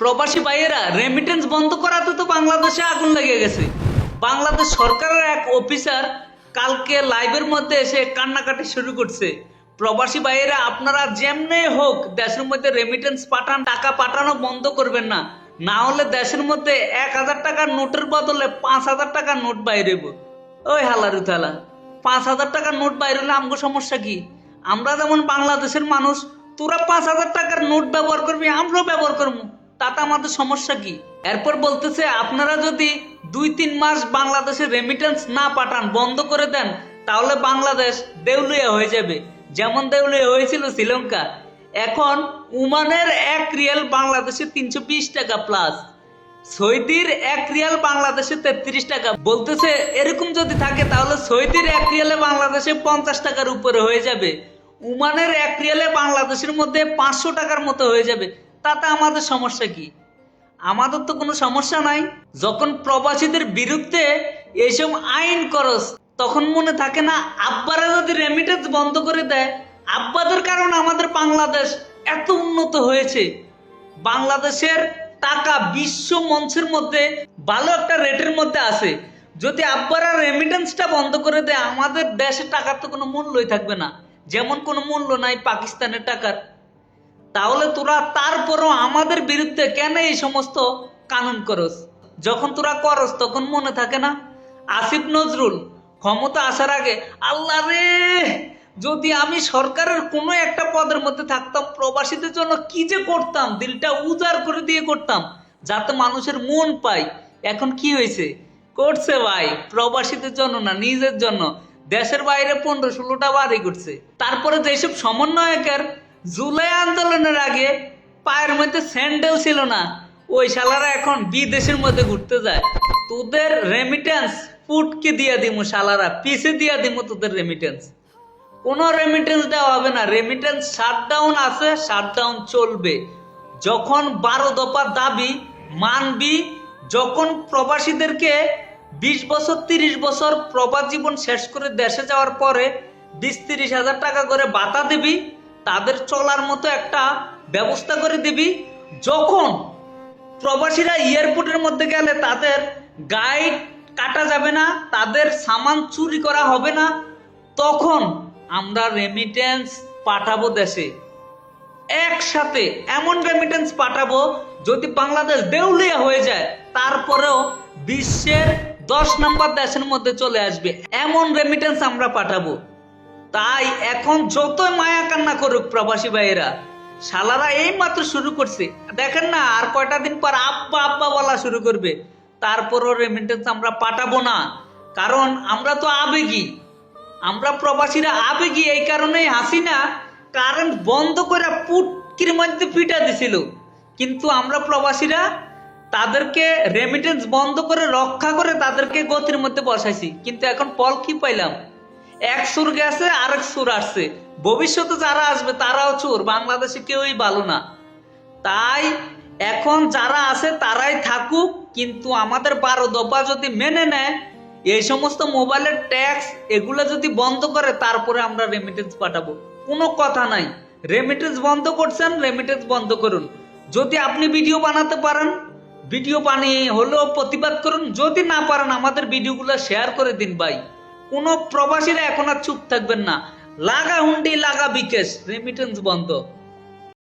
প্রবাসী ভাইয়েরা রেমিটেন্স বন্ধ করাতে তো বাংলাদেশে আগুন লেগে গেছে। বাংলাদেশ সরকারের এক অফিসার কালকে লাইভের মধ্যে এসে কান্নাকাটি শুরু করছে। প্রবাসী ভাইয়েরা, আপনারা যেমনে হোক দেশের মধ্যে রেমিটেন্স পাঠান, টাকা পাঠানো বন্ধ করবেন না। না হলে দেশের মধ্যে এক হাজার টাকার নোটের বদলে পাঁচ হাজার টাকার নোট বাইরেব ওই হালারু থালা, পাঁচ হাজার টাকার নোট বাইরে হলে আমগো সমস্যা কি? আমরা যেমন বাংলাদেশের মানুষ, তোরা পাঁচ হাজার টাকার নোট ব্যবহার করবি, আমরাও ব্যবহার করব। তাতে আমাদের সমস্যা কি? এরপর বলতেছে, আপনারা যদি দুই তিন মাস বাংলাদেশে রেমিটেন্স না পাঠান, বন্ধ করে দেন, তাহলে বাংলাদেশ দেউলিয়া হয়ে যাবে। যেমন দেউলিয়া হয়েছিল শ্রীলঙ্কা। এখন উমানের এক রিয়াল বাংলাদেশে তিনশো বিশ টাকা প্লাস সৌদির এক রিয়াল বাংলাদেশে তেত্রিশ টাকা। বলতেছে, এরকম যদি থাকে, তাহলে সৌদির এক রিয়ালে বাংলাদেশে পঞ্চাশ টাকার উপরে হয়ে যাবে। উমানের এক রিয়ালে বাংলাদেশের মধ্যে পাঁচশো টাকার মতো হয়ে যাবে। তাতে আমাদের সমস্যা কি? আমাদের তো কোনো সমস্যা নাই। যখন প্রবাসীদের বিরুদ্ধে এইসব আইন করস, তখন মনে থাকে না, আব্বারা যদি রেমিটেন্স বন্ধ করে দেয়, আব্বাদের কারণে আমাদের বাংলাদেশ এত উন্নত হয়েছে। বাংলাদেশের টাকা বিশ্ব মঞ্চের মধ্যে, ভালো একটা রেটের মধ্যে আছে। যদি আব্বারা রেমিটেন্সটা বন্ধ করে দেয়, আমাদের দেশের টাকার তো কোনো মূল্যই থাকবে না। যেমন কোনো মূল্য নাই পাকিস্তানের টাকার। তাহলে তোরা তারপরও আমাদের বিরুদ্ধে কেন এই সমস্ত কানুন করস? যখন তোরা করস, তখন মনে থাকে না? আসিফ নজরুল ক্ষমতা আসার আগে, আল্লাহ রে, যদি আমি সরকারের কোনো একটা পদের মধ্যে থাকতাম, প্রবাসীদের জন্য কি যে করতাম? দিলটা উজাড় করে দিয়ে করতাম, যাতে মানুষের মন পাই এখন কি হয়েছে? করছে ভাই, প্রবাসীদের জন্য না, নিজের জন্য। দেশের বাইরে পনেরো ষোলোটা বাড়ি করছে। তারপরে যেসব সমন্বয়কের জুলাই আন্দোলনের আগে পায়ের মধ্যে স্যান্ডেল ছিল না। ওই শালারা এখন বিদেশের মধ্যে ঘুরতে যায়। তোদের রেমিটেন্স ফুটকে দিয়া দিমু শালারা, পিছে দিয়া দিমু তোদের রেমিটেন্স কোনো রেমিটেন্স দেওয়া হবে না। রেমিটেন্স শাটডাউন আছে শাটডাউন চলবে। যখন বারো দফা দাবি মানবি, যখন প্রবাসীদেরকে বিশ বছর, তিরিশ বছর প্রবাস জীবন শেষ করে দেশে যাওয়ার পরে বিশ তিরিশ হাজার টাকা করে বাতা দিবি তাদের চলার মতো একটা ব্যবস্থা করে দিবি। যখন প্রবাসীরা এয়ারপোর্টের মধ্যে গেলে তাদের গাইড কাটা যাবে না, তাদের সামান চুরি করা হবে না, তখন আমরা রেমিটেন্স পাঠাবো দেশে। একসাথে এমন রেমিটেন্স পাঠাবো যদি বাংলাদেশ দেউলিয়া হয়ে যায়, তারপরেও বিশ্বের দশ নম্বর দেশের মধ্যে চলে আসবে। এমন রেমিটেন্স আমরা পাঠাবো। তাই এখন যতই মায়া কান্না করুক প্রবাসী ভাইয়েরা, শালারা এই মাত্র শুরু করছে। দেখেন না, আর কয়টা দিন পর আব্বা আব্বা বলা শুরু করবে। তারপরও রেমিটেন্স আমরা পাঠাবো না। কারণ আমরা তো আবেগী। আমরা প্রবাসীরা আবেগী, এই কারণেই হাসি না কারেন্ট বন্ধ করে পুটকির মধ্যে পিটা দিছিল। কিন্তু আমরা প্রবাসীরা তাদেরকে রেমিটেন্স বন্ধ করে রক্ষা করে তাদেরকে গতির মধ্যে বসাইছি। কিন্তু এখন ফল কি পাইলাম? এক সুর গেছে, আরেক সুর আসছে। ভবিষ্যতে যারা আসবে, তারাও চোর, বাংলাদেশে কেউই ভালো না। তাই এখন যারা আছে, তারাই থাকুক, কিন্তু আমাদের বারো দফা যদি মেনে নেয়, এই সমস্ত মোবাইলের ট্যাক্স এগুলো যদি বন্ধ করে, তারপরে আমরা রেমিটেন্স পাঠাবো। কোনো কথা নাই। রেমিটেন্স বন্ধ করছেন রেমিটেন্স বন্ধ করুন। যদি আপনি ভিডিও বানাতে পারেন ভিডিও বানিয়ে হলেও প্রতিবাদ করুন। যদি না পারেন, আমাদের ভিডিওগুলো শেয়ার করে দিন ভাই। কোনো প্রবাসীরা এখন আর চুপ থাকবেন না। লাগা হুন্ডি লাগা বিকেশ রেমিটেন্স বন্ধ।